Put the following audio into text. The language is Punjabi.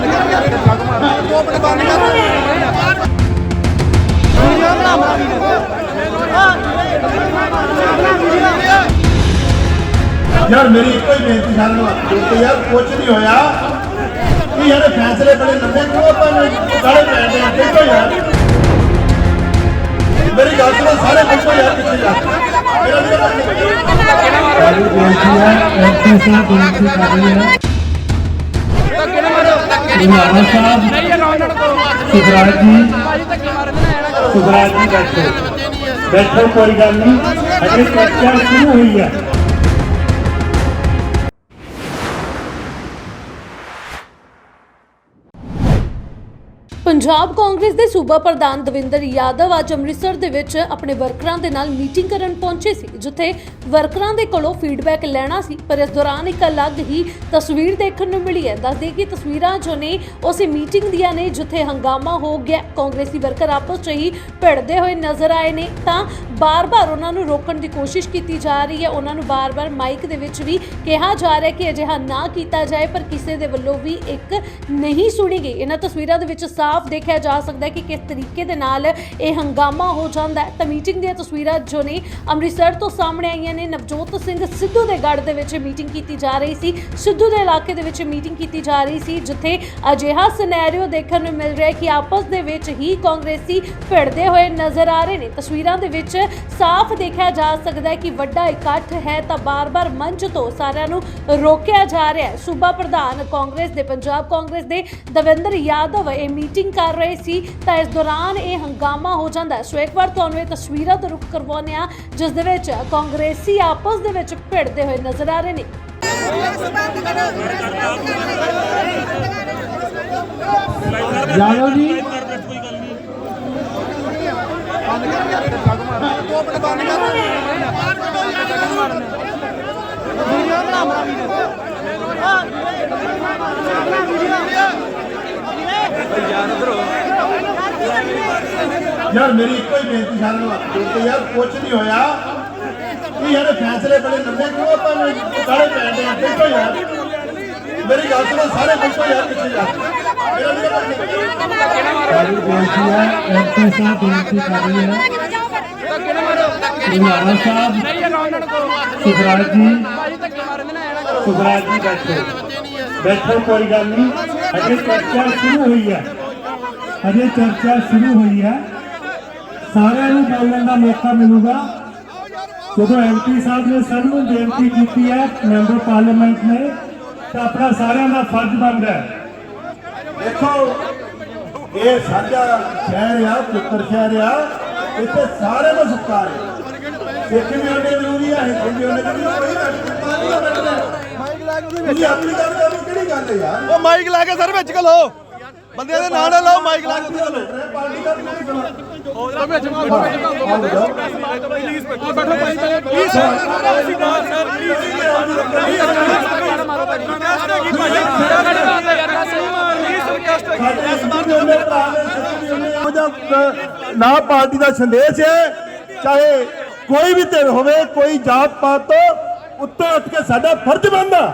ਬੰਦ ਕਰ ਯਾਰ ਜੱਗ ਮਾਰ ਦੋ ਮਿੰਟ ਬੰਦ ਕਰ ਯਾਰ ਮੇਰੀ ਇੱਕੋ ਹੀ ਬੇਨਤੀ ਸਾਰਿਆਂ ਨੂੰ ਕਿ ਯਾਰ ਕੁਝ ਨਹੀਂ ਹੋਇਆ ਕਿ ਯਾਰ ਇਹ ਫੈਸਲੇ ਬੜੇ ਲੰਬੇ ਕਿਉਂ ਆਪਾਂ ਨੂੰ ਗਾਲੇ ਪੈਂਦੇ ਆ ਦੇਖੋ ਯਾਰ ਮੇਰੀ ਗੱਲ ਸੁਣੋ ਸਾਰੇ ਦੇਖੋ ਯਾਰ ਕਿੱਥੇ ਜਾ ਮੇਰਾ ਵੀ ਬੇਨਤੀ ਹੈ ਐਮਪੀ ਸਾਹਿਬ ਬੇਨਤੀ ਕਰ ਰਹੀ ਹੈ ਨਿਹਾਲ ਸਾਹਿਬ ਸੁਖਰਾਜ ਜੀ ਸੁਖਰਾਜ ਜੀ ਬੈਠੋ ਬੈਠੋ, ਕੋਈ ਗੱਲ ਨਹੀਂ। ਅਜੇ ਚਰਚਾ ਸ਼ੁਰੂ ਹੋਈ ਹੈ। ਪੰਜਾਬ ਕਾਂਗਰਸ ਦੇ ਸੂਬਾ ਪ੍ਰਧਾਨ ਦਵਿੰਦਰ ਯਾਦਵ ਅੱਜ ਅੰਮ੍ਰਿਤਸਰ ਦੇ ਵਿੱਚ ਆਪਣੇ ਵਰਕਰਾਂ ਦੇ ਨਾਲ ਮੀਟਿੰਗ ਕਰਨ ਪਹੁੰਚੇ ਸੀ, ਜਿੱਥੇ ਵਰਕਰਾਂ ਦੇ ਕੋਲੋਂ ਫੀਡਬੈਕ ਲੈਣਾ ਸੀ, ਪਰ ਇਸ ਦੌਰਾਨ ਇੱਕ ਅਲੱਗ ਹੀ ਤਸਵੀਰ ਦੇਖਣ ਨੂੰ ਮਿਲੀ ਹੈ। ਦੱਸਦੇ ਕਿ ਤਸਵੀਰਾਂ ਜੋ ਨੇ ਉਸੇ ਮੀਟਿੰਗ ਦੀਆਂ ਨੇ, ਜਿੱਥੇ ਹੰਗਾਮਾ ਹੋ ਗਿਆ। ਕਾਂਗਰਸੀ ਵਰਕਰ ਆਪਸ 'ਚ ਹੀ ਭਿੜਦੇ ਹੋਏ ਨਜ਼ਰ ਆਏ ਨੇ। ਤਾਂ ਬਾਰ-ਬਾਰ ਉਹਨਾਂ ਨੂੰ ਰੋਕਣ ਦੀ ਕੋਸ਼ਿਸ਼ ਕੀਤੀ ਜਾ ਰਹੀ ਹੈ। ਉਹਨਾਂ ਨੂੰ ਬਾਰ-ਬਾਰ ਮਾਈਕ ਦੇ ਵਿੱਚ ਵੀ ਕਿਹਾ ਜਾ ਰਿਹਾ ਕਿ ਅਜਿਹਾ ਨਾ ਕੀਤਾ ਜਾਏ, ਪਰ ਕਿਸੇ ਦੇ ਵੱਲੋਂ ਵੀ ਇੱਕ ਨਹੀਂ ਸੁਣੀ ਗਈ। ਇਹਨਾਂ ਤਸਵੀਰਾਂ ਦੇ ਵਿੱਚ ਸਾਫ਼ ਦੇਖਿਆ ਜਾ ਸਕਦਾ ਹੈ ਕਿ ਕਿਸ ਤਰੀਕੇ ਦੇ ਨਾਲ ਇਹ ਹੰਗਾਮਾ ਹੋ ਜਾਂਦਾ ਹੈ। ਤਾਂ ਮੀਟਿੰਗ ਦੀਆਂ ਤਸਵੀਰਾਂ ਜੋ ਨੇ ਅੰਮ੍ਰਿਤਸਰ ਤੋਂ ਸਾਹਮਣੇ ਆਈਆਂ ਨੇ। ਨਵਜੋਤ ਸਿੰਘ ਸਿੱਧੂ ਦੇ ਗੜ੍ਹ ਦੇ ਵਿੱਚ ਮੀਟਿੰਗ ਕੀਤੀ ਜਾ ਰਹੀ ਸੀ। ਸਿੱਧੂ ਦੇ ਇਲਾਕੇ ਦੇ ਵਿੱਚ ਮੀਟਿੰਗ ਕੀਤੀ ਜਾ ਰਹੀ ਸੀ, ਜਿੱਥੇ ਅਜਿਹਾ ਸਿਨੈਰੀਓ ਦੇਖਣ ਨੂੰ ਮਿਲ ਰਿਹਾ ਹੈ ਕਿ ਆਪਸ ਦੇ ਵਿੱਚ ਹੀ ਕਾਂਗਰਸੀ ਭਿੜਦੇ ਹੋਏ ਨਜ਼ਰ ਆ ਰਹੇ ਨੇ। ਤਸਵੀਰਾਂ ਦੇ ਵਿੱਚ ਸਾਫ਼ ਦੇਖਿਆ ਜਾ ਸਕਦਾ ਹੈ ਕਿ ਵੱਡਾ ਇਕੱਠ ਹੈ ਤਾਂ ਬਾਰ-ਬਾਰ ਮੰਚ ਤੋਂ ਸਾਰਿਆਂ ਨੂੰ ਰੋਕਿਆ ਜਾ ਰਿਹਾ ਹੈ। ਸੂਬਾ ਪ੍ਰਧਾਨ ਕਾਂਗਰਸ ਦੇ ਪੰਜਾਬ ਕਾਂਗਰਸ ਦੇ ਦਵਿੰਦਰ ਯਾਦਵ ਇਹ ਮੀਟਿੰਗ ਕਰ ਰਹੇ ਸੀ ਤਾਂ ਇਸ ਦੌਰਾਨ ਇਹ ਹੰਗਾਮਾ ਹੋ ਜਾਂਦਾ ਹੈ। ਸੋ ਇੱਕ ਵਾਰ ਤੁਹਾਨੂੰ ਇਹ ਤਸਵੀਰਾਂ ਤੋਂ ਰੁਕ ਕਰਵਾਉਂਦੇ ਆ ਜਿਸ ਦੇ ਵਿੱਚ ਕਾਂਗਰਸੀ ਆਪਸ ਦੇ ਵਿੱਚ ਭਿੜਦੇ ਹੋਏ ਨਜ਼ਰ ਆ ਰਹੇ ਨੇ। ਯਾਦਵ ਜੀ। ਬੰਦ ਕਰ ਯਾਰ ਜੱਗ ਮਾਰ ਦੋ ਮਿੰਟ ਬੰਦ ਕਰ ਯਾਰ ਮੇਰੀ ਇੱਕੋ ਹੀ ਬੇਨਤੀ ਸਾਰਿਆਂ ਨੂੰ ਕਿ ਯਾਰ ਕੁਝ ਨਹੀਂ ਹੋਇਆ ਕਿ ਯਾਰ ਇਹ ਫੈਸਲੇ ਬੜੇ ਲੰਬੇ ਕਿਉਂ ਆਪਾਂ ਨੂੰ ਗਾਲੇ ਪੈਂਦੇ ਆ ਦੇਖੋ ਯਾਰ ਮੇਰੀ ਗੱਲ ਸੁਣੋ ਸਾਰੇ ਦੇਖੋ ਯਾਰ ਕਿੱਥੇ ਜਾ ਮੇਰਾ ਵੀ ਨਿਹਾਲ ਸਾਹਿਬ ਸੁਖਰਾਜ ਜੀ। ਸੁਖਰਾਜ ਜੀ ਬੈਠੋ। ਬੈਠੋ ਕੋਈ ਗੱਲ ਨਹੀਂ। ਅਜੇ ਚਰਚਾ ਸ਼ੁਰੂ ਹੋਈ ਹੈ। ਅਜੇ ਚਰਚਾ ਸ਼ੁਰੂ ਹੋਈ ਹੈ। ਸਾਰਿਆਂ ਨੂੰ ਬੋਲਣ ਦਾ ਮੌਕਾ ਮਿਲੂਗਾ। ਜਦੋਂ ਐਮਪੀ ਸਾਹਿਬ ਨੇ ਸਭ ਨੂੰ ਬੇਨਤੀ ਕੀਤੀ ਹੈ ਮੈਂਬਰ ਪਾਰਲੀਮੈਂਟ ਨੇ ਤਾਂ ਆਪਣਾ ਸਾਰਿਆਂ ਦਾ ਫਰਜ਼ ਬਣਦਾ ਹੈ। ਦੇਖੋ ਇਹ ਸਾਡਾ ਸ਼ਹਿਰ ਆ ਪੁੱਤਰ ਸ਼ਹਿਰ ਆ। ਇੱਥੇ ਸਾਰੇ ਦਾ ਸਤਿਕਾਰ ਹੈ ਸਿੱਖ ਵੀ ਉਹਨੇ ਜ਼ਰੂਰੀ ਹੈ ਹਿੰਦੂ ਵੀ ਉਹਨੇ ਜ਼ਰੂਰੀ ਹੈ ਮਾਈਕ ਲਾ ਕੇ ਆਪਣੀ ਗੱਲ ਕਰੋ ਕਿਹੜੀ ਗੱਲ ਹੈ ਯਾਰ ਉਹ ਮਾਈਕ ਲਾ ਕੇ ਸਰ ਵਿੱਚ ਘਲੋ ਬੰਦਿਆਂ ਦੇ ਨਾਂ ਨਾ ਲਾਓ ਮਾਈਕ ਲਾ ਕੇ ਉੱਥੇ ਘਲੋ ਪਾਰਟੀ ਦਾ ਵੀ ਨਹੀਂ ਨਾ ਪਾਰਟੀ ਦਾ ਸੰਦੇਸ਼ ਹੈ, ਚਾਹੇ ਕੋਈ ਵੀ ਧਿਰ ਹੋਵੇ, ਕੋਈ ਜਾਤ ਪਾਤ ਤੋਂ ਉੱਤੇ ਉੱਠ ਕੇ ਸਾਡਾ ਫਰਜ਼ ਬਣਦਾ।